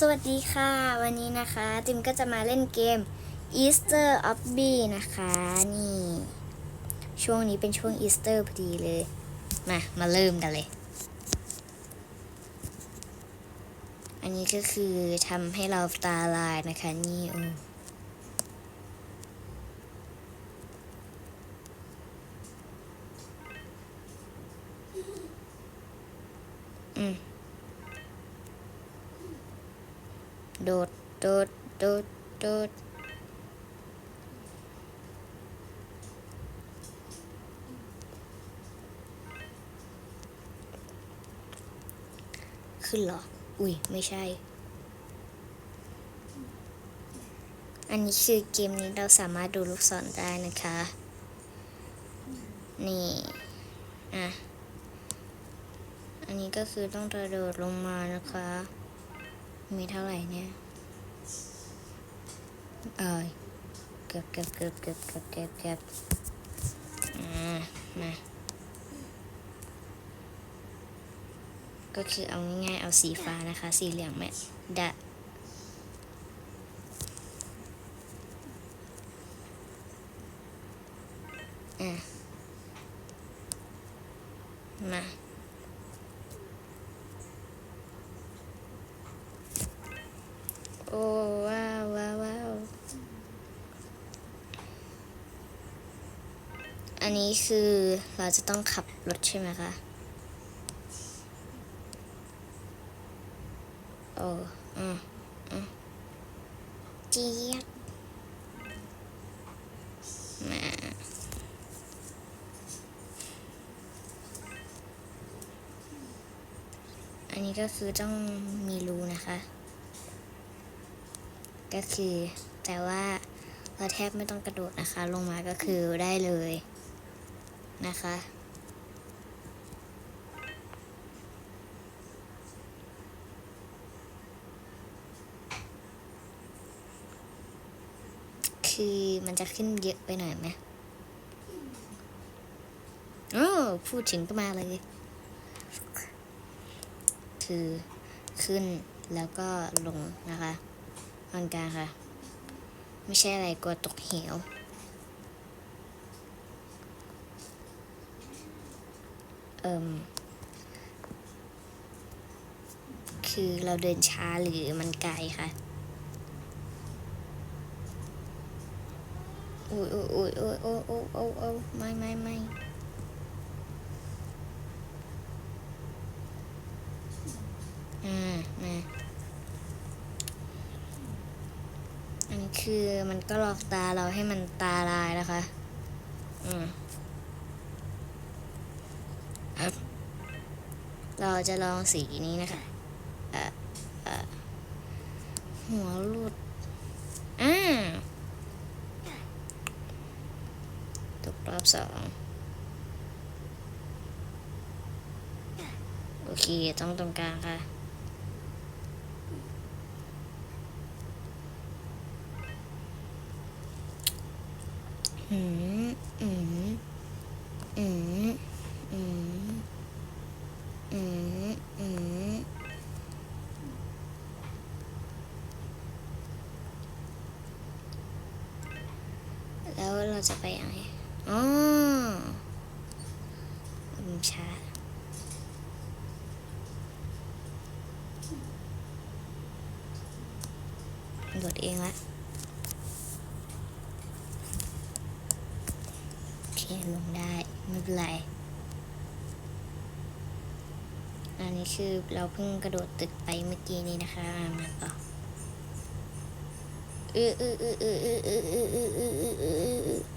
สวัสดีค่ะ วันนี้นะคะ จิมก็จะมาเล่นเกม Easter of b นะคะ นี่ ช่วงนี้เป็นช่วงอีสเตอร์พอดีเลย มา มาเริ่มกันเลย อันนี้ก็คือทำให้เราตาลายนะคะ นี่โอ้อืม โดด โดด โดด โดด ขึ้นเหรอ อุ้ย ไม่ใช่ อันนี้คือเกมนี้เราสามารถดูลูกศรได้นะคะ นี่ อะ อันนี้ก็คือต้องกระโดดลงมานะคะ มีเท่าไหร่เนี่ย เอ้ยเกือบเกือบเกือบเกือบเกือบเกือบเกือบอ่ามา ก็คือเอาง่ายๆเอาสีฟ้านะคะ สีเหลืองไม่ดะอะ มา โอ้ว้าวว้าวว้าวอั นี้คือเราจะต้องขับรถใช่ไหมคะ โอ้อืมอืมเจี๊ยบมาอันนี้ก็คือต้องมีรูนะคะ ก็คือแต่ว่าเราแทบไม่ต้องกระโดดนะคะ ลงมาก็คือได้เลย นะคะ คือมันจะขึ้นเยอะไปหน่อยไหมโอ้พูดถึงก็มาเลย คือขึ้นแล้วก็ลงนะคะตอนกลางค่ะ ไม่ใช่อะไรกลัวตกเหว เอิมคือเราเดินช้าหรือมันไกลค่ะโอ้ยโอ้ยโอ้ยโอ้ยโอ้ยโอ้ยโอ้ยโอ้ยไม่ไม่ไม่อ่ามาอันนี้คือมันก็หลอกตาเราให้มันตาลายนะคะ อืมครับเรา จะลองสีนี้นะคะหัวหลุดอ่าตกรอบสองโอเค ต้องตรงกลางค่ะ อืม อืม อืม อืม จะไปยังไงอ๋ออืมช้าโดดเองละโอเคลงได้ ไม่เป็นไร อันนี้คือเราเพิ่งกระโดดตึกไปเมื่อกี้นี้นะคะอะมาต่อเออเออเออเออเออเออเออเออ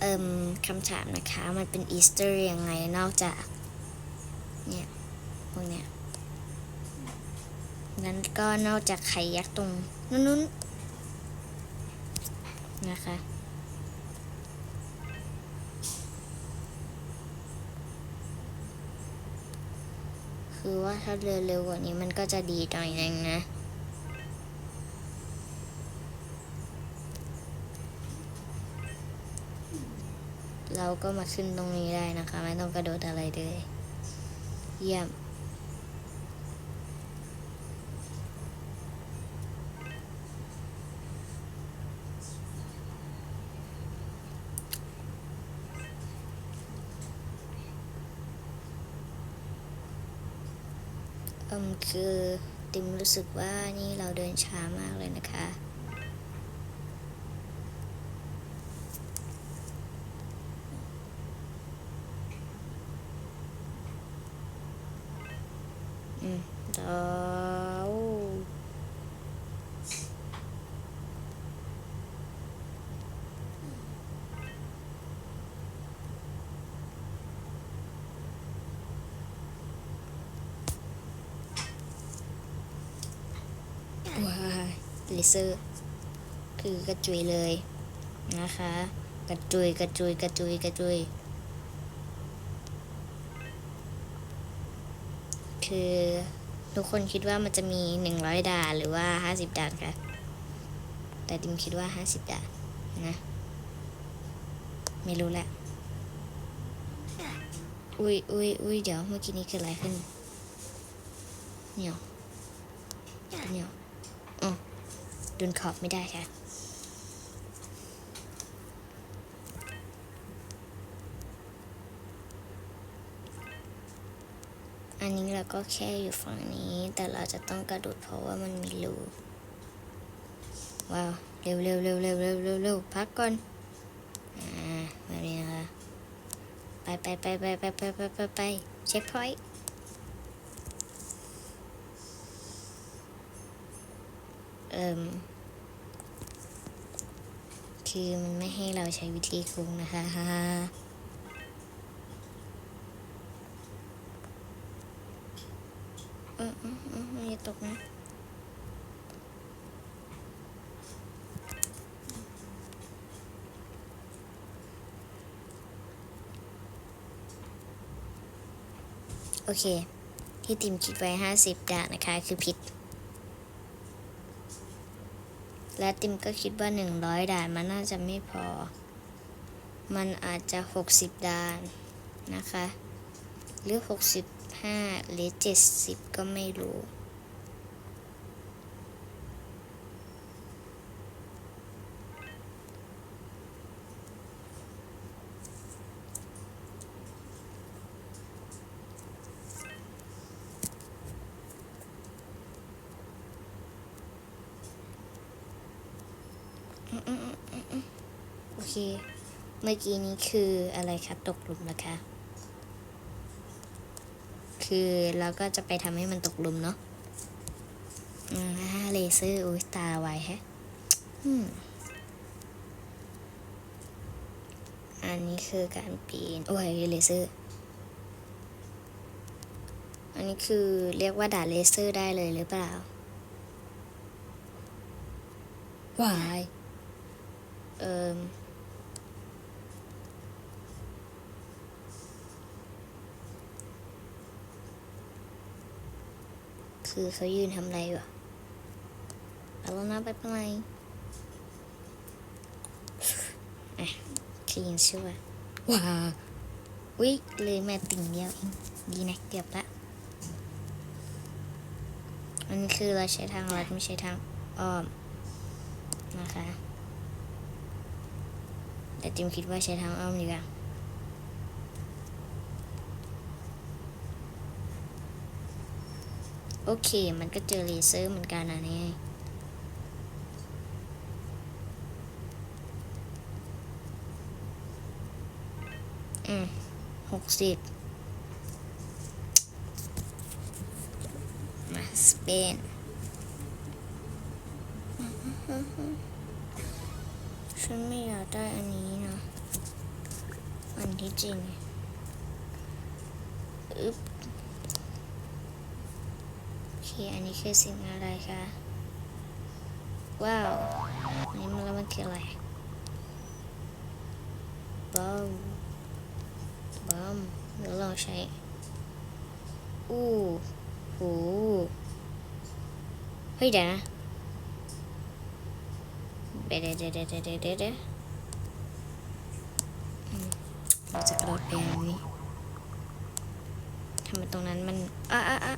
เอิมคำถามนะคะ มันเป็นอีสเตอร์ยังไงนอกจาก เนี่ย พวกเนี้ยงั้นก็นอกจากไข่ยักษ์ตรงนู้นๆนะคะ คือว่าถ้าเร็วๆกว่านี้มันก็จะดีหน่อยนึงนะ เราก็มาขึ้นตรงนี้ได้นะคะ ไม่ต้องกระโดดอะไรเลย เยี่ยมเอืมคือติมรู้สึกว่านี่เราเดินช้ามากเลยนะคะ อืมแล้วว้าย เลเซอร์ คือกระจุยเลยนะคะ กระจุยกระจุยกระจุยกระจุย คือทุกคนคิดว่ามันจะมี 100ดาหรือว่า 50ดาคะแต่ดิมคิดว่า 50ดานะ ไม่รู้แหละ อุ้ยอุ้ยอุ้ยเดี๋ยวเมื่อกี้นี้เกิดอะไรขึ้น เนี่ยเนี่ย โดนขอบไม่ได้ค่ะอันนี้เราก็แค่อยู่ฝั่งนี้ แต่เราจะต้องกระโดดเพราะว่ามันมีรูว้าวเร็วเร็วเร็วเร็วเร็วเร็วเร็วพักก่อนอ่าแบบนี้นะคะไปไปไปไปไปไปไปไปไปเช็คพอยต์เอ่ มคือมันไม่ให้เราใช้วิธีคุงนะคะฮ่าออเออเอออย่าตกนะโอเค ที่ติมคิดไว้ 50 ดานะคะ คือผิด และติมก็คิดว่า 100 ด่านมันน่าจะไม่พอ มันอาจจะ 60 ด่านนะคะ หรือ 65 หรือ 70 ก็ไม่รู้ โอ เค เมื่อกี้นี้คืออะไรคะตกหลุมนะคะ คือเราก็จะไปทำให้มันตกหลุมเนาะอ่าเลเซอร์อุ้ยตาไวแฮะอืมอันนี้คือการปีน โอ้ยเลเซอร์ อันนี้คือเรียกว่าด่าเลเซอร์ได้เลยหรือเปล่าวายเอิม คือเขายืนทำอะไรอยู่อะเอาแล้วนะไปเป็นไรอะคลีนช่ไหมว้าวิเลยมาติ่งเดียวเองดีนะเกือบละอันคือเราใช้ทางลัดไม่ใช่ทางอ้อมนะคะ แต่จิมคิดว่าใช้ทางอ้อมดีกว่า โอเค มันก็เจอเลเซอร์เหมือนกันนะเนี่ยอืมหกสิบมาสเปนฉันไม่อยากได้อันนี้นะ อันที่จริงอึ๊บ อเคอันนี้คือสิ่งอะไรคะ ว้าวอันนี้มันแล้วมันคืออะไรบ้มบ้มเดี๋ยวลองใช้อู้โหเฮ้ยเดี๋ยวนะเดี๋ยวเดี๋ยวเดี๋ยวเดี๋ยวเดี๋ยวเดเดเราจะกระโดดไปอย่างนี้ทำไมตรงนั้นมันอะอะอะ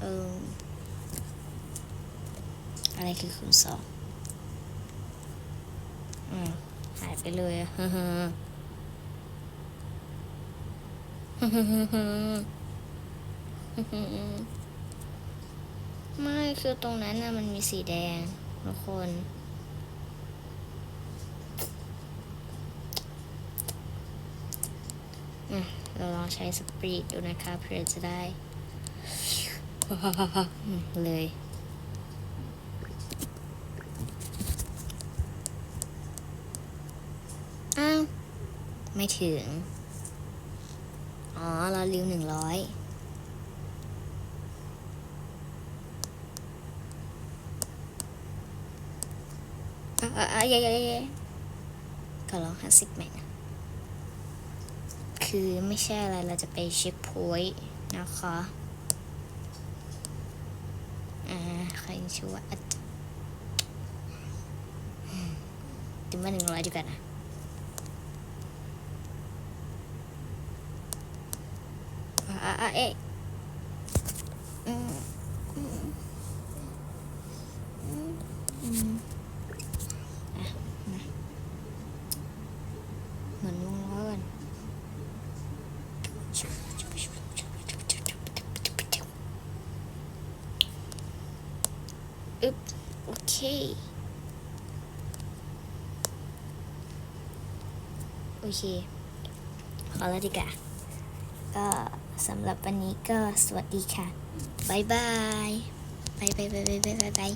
เออ อะไรคือคูณสองอืมหายไปเลยอะฮึ่มไม่คือตรงนั้นน่ะมันมีสีแดงทุกคนอะเราลองใช้สปีดดูนะคะเพื่อจะได้อืมเลย อ้าว ไม่ถึง อ๋อ เราลืมหนึ่งร้อยอะอะอะเย้เย้เย้ก็ลองห้าสิบแม็กคือไม่ใช่อะไร เราจะไปเช็คพอยต์นะคะ อ่า ใครชื่อว่าอัดถึงมาหนึ่งร้อยดีกว่านะ อ่าอ่าอ่าเอ๊ะอืมอืมอืมอืมอะมาเหมือนวงล้อกันอึ๊บโอเคโอเคพอแล้วดีกว่าก็ สำหรับวันนี้ก็สวัสดีค่ะ บ๊ายบายบายบายบายบายบายบาย